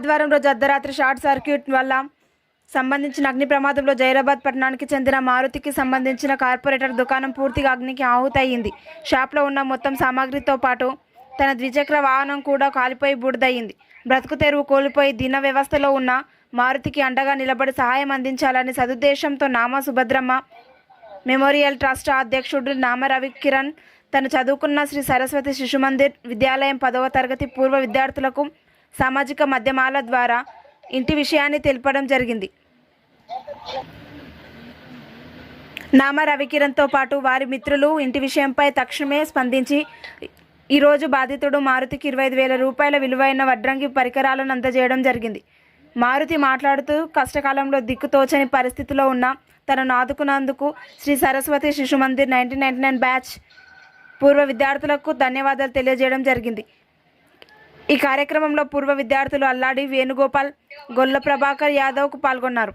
ఆదివారం రోజు అర్ధరాత్రి షార్ట్ సర్క్యూట్ వల్ల సంబంధించిన అగ్ని ప్రమాదంలో జైరాబాద్ పట్టణానికి చెందిన మారుతికి సంబంధించిన కార్పొరేటర్ దుకాణం పూర్తిగా అగ్నికి ఆహుతయింది. షాప్లో ఉన్న మొత్తం సామాగ్రితో పాటు తన ద్విచక్ర వాహనం కూడా కాలిపోయి బూడిదయ్యింది బ్రతుకు తెరువు కోల్పోయి దిన వ్యవస్థలో ఉన్న మారుతికి అండగా నిలబడి సహాయం అందించాలని సదుద్దేశంతో నామా సుభద్రమ్మ మెమోరియల్ ట్రస్ట్ అధ్యక్షుడు నామ రవి కిరణ్ తను చదువుకున్న శ్రీ సరస్వతి శిశు మందిర్ విద్యాలయం పదవ తరగతి పూర్వ విద్యార్థులకు సామాజిక మాధ్యమాల ద్వారా ఇంటి విషయాన్ని తెలపడం జరిగింది. నామ రవికిరణ్తో పాటు వారి మిత్రులు ఇంటి విషయంపై తక్షణమే స్పందించి ఈరోజు బాధితుడు మారుతికి ఇరవై ఐదు వేల రూపాయల విలువైన వడ్రంగి పరికరాలను అందజేయడం జరిగింది. మారుతి మాట్లాడుతూ కష్టకాలంలో దిక్కుతోచని పరిస్థితిలో ఉన్న తనను ఆదుకున్నందుకు Shri Saraswati Shishu Mandir nineteen ninety nine batch పూర్వ విద్యార్థులకు ధన్యవాదాలు తెలియజేయడం జరిగింది. ఈ కార్యక్రమంలో పూర్వ విద్యార్థులు అల్లాడి వేణుగోపాల్ గొల్ల ప్రభాకర్ యాదవ్కు పాల్గొన్నారు.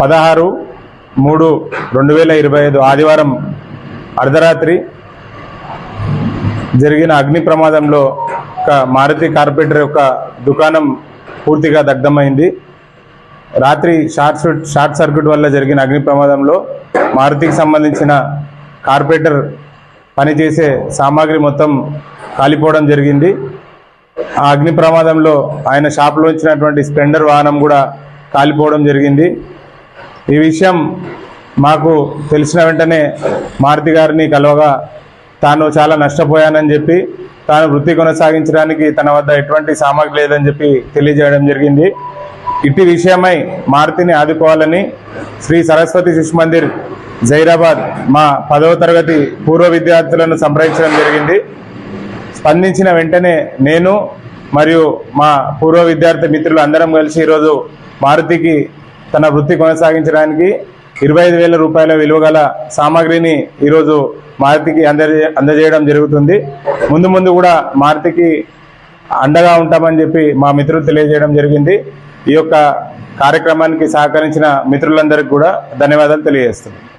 పదహారు మూడు రెండు వేల ఇరవై ఐదు ఆదివారం అర్ధరాత్రి జరిగిన అగ్ని ప్రమాదంలో ఒక మారుతి కార్పెటర్ యొక్క దుకాణం పూర్తిగా దగ్ధమైంది. రాత్రి షార్ట్ షూట్ షార్ట్ సర్క్యూట్ వల్ల జరిగిన అగ్ని ప్రమాదంలో మారుతికి సంబంధించిన కార్పొరేటర్ పనిచేసే సామాగ్రి మొత్తం కాలిపోవడం జరిగింది. ఆ అగ్ని ప్రమాదంలో ఆయన షాప్లో ఇచ్చినటువంటి స్ప్లెండర్ వాహనం కూడా కాలిపోవడం జరిగింది. ఈ విషయం మాకు తెలిసిన వెంటనే మారుతి గారిని కలవగా తాను చాలా నష్టపోయానని చెప్పి తాను వృత్తి కొనసాగించడానికి తన వద్ద ఎటువంటి సామాగ్రి లేదని చెప్పి తెలియజేయడం జరిగింది. ఇట్టి విషయమై మారుతిని ఆదుకోవాలని శ్రీ సరస్వతి శిశు మందిర్ జైరాబాద్ మా పదవ తరగతి పూర్వ విద్యార్థులను సంప్రదించడం జరిగింది. స్పందించిన వెంటనే నేను మరియు మా పూర్వ విద్యార్థి మిత్రులు అందరం కలిసి ఈరోజు మారుతికి తన వృత్తి కొనసాగించడానికి ఇరవై ఐదు వేల రూపాయల విలువ గల సామాగ్రిని ఈరోజు మారుతికి అందజే అందజేయడం జరుగుతుంది. ముందు ముందు కూడా మారుతికి అండగా ఉంటామని చెప్పి మా మిత్రులు తెలియజేయడం జరిగింది. ఈ యొక్క కార్యక్రమానికి సహకరించిన మిత్రులందరికీ కూడా ధన్యవాదాలు తెలియజేస్తున్నాను